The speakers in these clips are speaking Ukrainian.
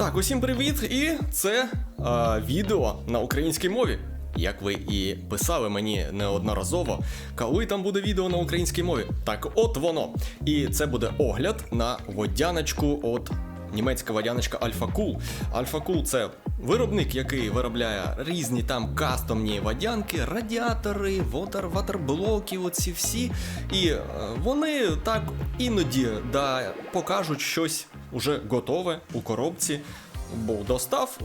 Так, усім привіт! І це е, відео на українській мові. Як ви і писали мені неодноразово, коли там буде відео на українській мові. Так от воно. І це буде огляд на водяночку от німецька водяночка Alpha Cool. Alpha Cool це виробник, який виробляє різні там кастомні водянки, радіатори, вотер, ватерблоки, оці всі. І е, вони так іноді да, покажуть щось уже готове у коробці, бо достав, е,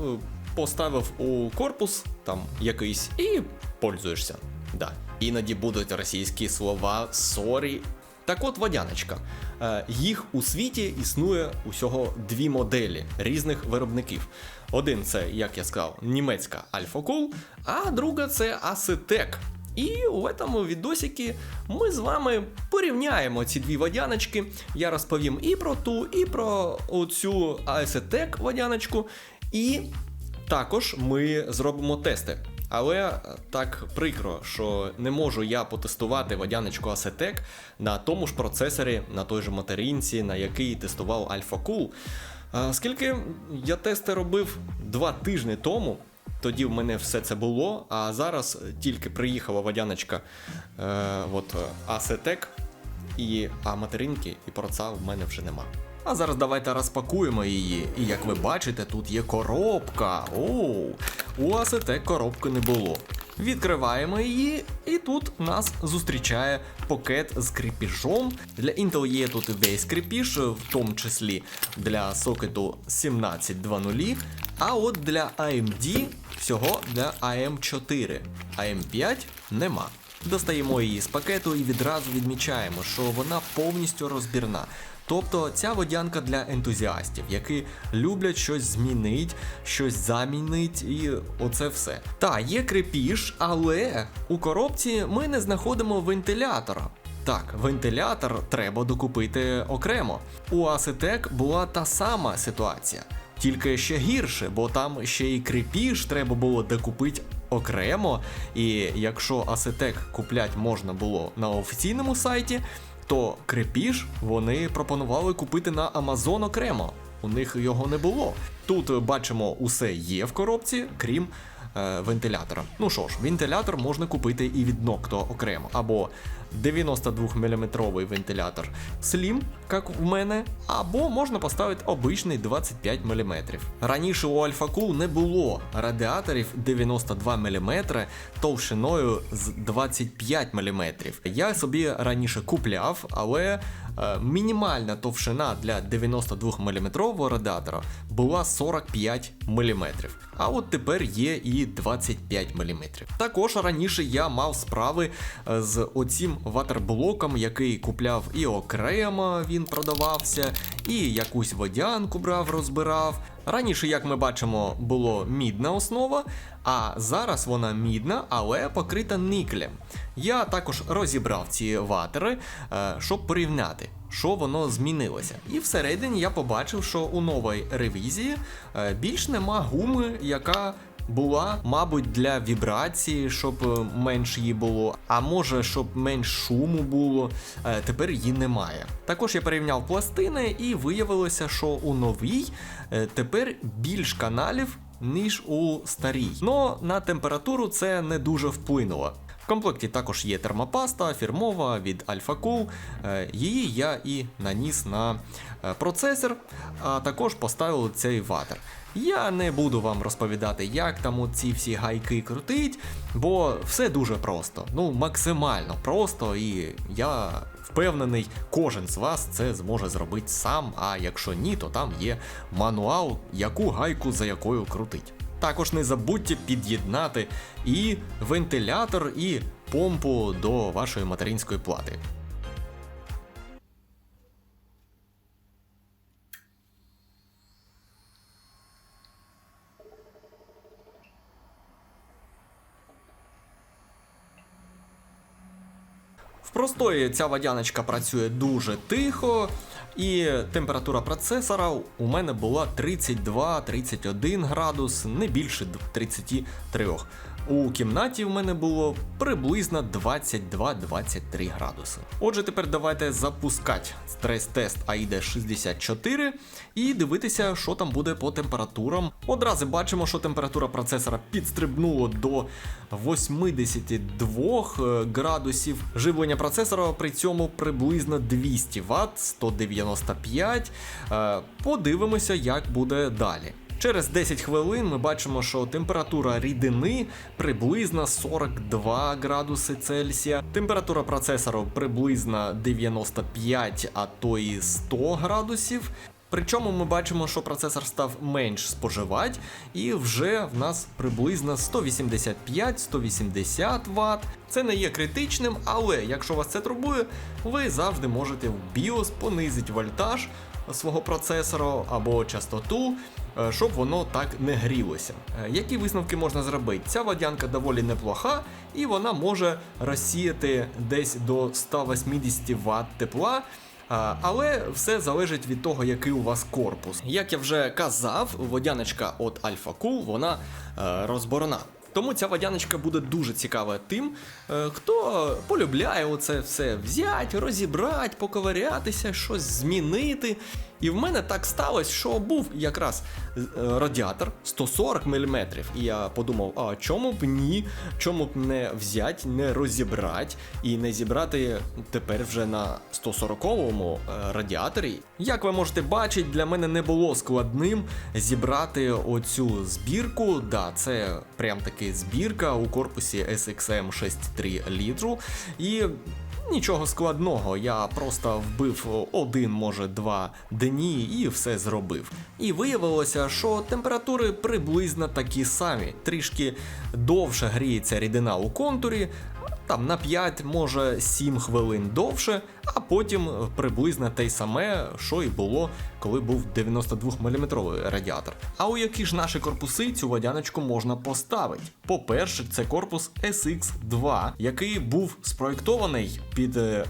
поставив у корпус там якийсь і пользуєшся. Да. Іноді будуть російські слова сорі. Так от водяночка. Е, Їх у світі існує усього дві моделі різних виробників. Один це, як я сказав, німецька Alpha Cool, а друга це Acetec. І у цьому відосіки ми з вами порівняємо ці дві водяночки. Я розповім і про ту, і про оцю Acetec водяночку. І також ми зробимо тести. Але так прикро, що не можу я потестувати водяночку Acetec на тому ж процесорі, на той же материнці, на який тестував Alpha Cool. Оскільки я тести робив два тижні тому, тоді в мене все це було, а зараз тільки приїхала водяночка е, от, Acetec, і, а материнки і проца в мене вже нема. А зараз давайте розпакуємо її. І як ви бачите, тут є коробка. Оу, у Acetec коробки не було. Відкриваємо її, і тут нас зустрічає пакет з кріпіжом. Для Intel є тут весь кріпіж, в тому числі для сокету 1720. А от для AMD всього для AM4. AM5 нема. Достаємо її з пакету і відразу відмічаємо, що вона повністю розбірна. Тобто ця водянка для ентузіастів, які люблять щось змінить, щось замінить, і оце все. Та є крепіж, але у коробці ми не знаходимо вентилятора. Так, вентилятор треба докупити окремо. У Acetec була та сама ситуація, тільки ще гірше, бо там ще й крепіж треба було докупити окремо. І якщо асетек куплять можна було на офіційному сайті, то крепіж вони пропонували купити на Amazon окремо. У них його не було. Тут бачимо, усе є в коробці, крім е, вентилятора. Ну що ж, вентилятор можна купити і від Noctua окремо, або 92-мм вентилятор Slim, як в мене, або можна поставити обичний 25 мм. Раніше у Cool не було радіаторів 92 мм товщиною з 25 мм. Я собі раніше купляв, але е, мінімальна товщина для 92 мм радіатора була 45 мм. А от тепер є і 25 мм. Також раніше я мав справи е, з оцім ватерблоком, який купляв і окремо він продавався, і якусь водянку брав, розбирав. Раніше, як ми бачимо, було мідна основа, а зараз вона мідна, але покрита никелем. Я також розібрав ці ватери, е, щоб порівняти. Що воно змінилося. І всередині я побачив, що у новій ревізії е, більш нема гуми, яка була, мабуть, для вібрації, щоб е, менш її було, а може, щоб менш шуму було. Е, Тепер її немає. Також я порівняв пластини і виявилося, що у новій тепер більш каналів. Ніж у старій. Но на температуру це не дуже вплинуло. В комплекті також є термопаста фірмова від Alpha Cool. Е, Її я і наніс на е, процесор, а також поставив цей ватер. Я не буду вам розповідати, як там ці всі гайки крутить, бо все дуже просто. Ну, максимально просто, і я впевнений, кожен з вас це зможе зробити сам. А якщо ні, то там є мануал, яку гайку за якою крутить. Також не забудьте під'єднати і вентилятор, і помпу до вашої материнської плати. В простої ця водяночка працює дуже тихо, і температура процесора у мене була 32-31 градус, не більше 33. У кімнаті в мене було приблизно 22-23 градуси. Отже, тепер давайте запускати стрес-тест AID 64 і дивитися, що там буде по температурам. Одразу бачимо, що температура процесора підстрибнула до 82 е, градусів. Живлення процесора при цьому приблизно 200 Вт, 195. Е, Подивимося, як буде далі. Через 10 хвилин ми бачимо, що температура рідини приблизно 42 градуси Цельсія, температура процесору приблизно 95, а то і 100 градусів. Причому ми бачимо, що процесор став менш споживати, і вже в нас приблизно 185-180 Вт. Це не є критичним, але якщо вас це турбує, ви завжди можете в BIOS понизити вольтаж свого процесора або частоту, щоб воно так не грілося. Е, Які висновки можна зробити? Ця водянка доволі неплоха, і вона може розсіяти десь до 180 Вт тепла. Але все залежить від того, який у вас корпус. Як я вже казав, водяночка від Alpha Cool, вона е, розборна. Тому ця водяночка буде дуже цікава тим, е, хто полюбляє оце все взяти, розібрати, поковирятися, щось змінити. І в мене так сталося, що був якраз е, радіатор 140 мм. І я подумав, а чому б ні? Чому б не взяти, не розібрати і не зібрати тепер вже на 140-му е, радіаторі. Як ви можете бачити, для мене не було складним зібрати оцю збірку. Да, це прям таки збірка у корпусі SXM 6.3 літру. І Нічого складного, я просто вбив один, може, два дні і все зробив. І виявилося, що температури приблизно такі самі. Трішки довше гріється рідина у контурі, там на 5, може 7 хвилин довше, а потім приблизно те саме, що і було, коли був 92 мм радіатор. А у які ж наші корпуси цю водяночку можна поставити? По-перше, це корпус SX2, який був спроєктований під е,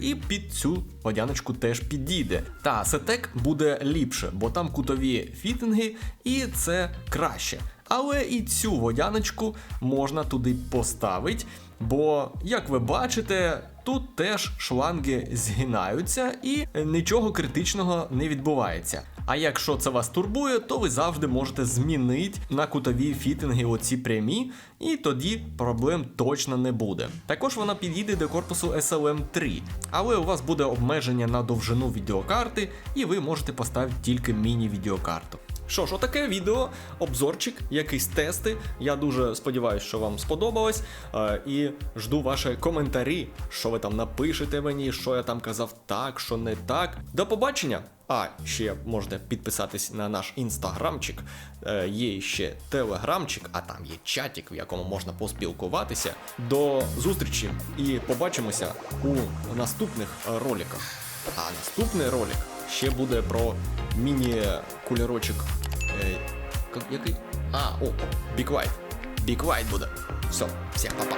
і під цю водяночку теж підійде. Та Acetec буде ліпше, бо там кутові фітинги, і це краще. Але і цю водяночку можна туди поставити, бо, як ви бачите, тут теж шланги згинаються і нічого критичного не відбувається. А якщо це вас турбує, то ви завжди можете змінити на кутові фітинги оці прямі, і тоді проблем точно не буде. Також вона підійде до корпусу SLM3, але у вас буде обмеження на довжину відеокарти, і ви можете поставити тільки міні-відеокарту. Що ж, отаке відео, обзорчик, якісь тести. Я дуже сподіваюся, що вам сподобалось. Е, і жду ваші коментарі, що ви там напишете мені, що я там казав так, що не так. До побачення! А ще можете підписатись на наш інстаграмчик. Е, є ще телеграмчик, а там є чатик, в якому можна поспілкуватися. До зустрічі і побачимося у наступних роликах. А наступний ролик ще буде про міні-кульорочок. Е, який? А, о, Big White. Big White буде. Все, всім па-па.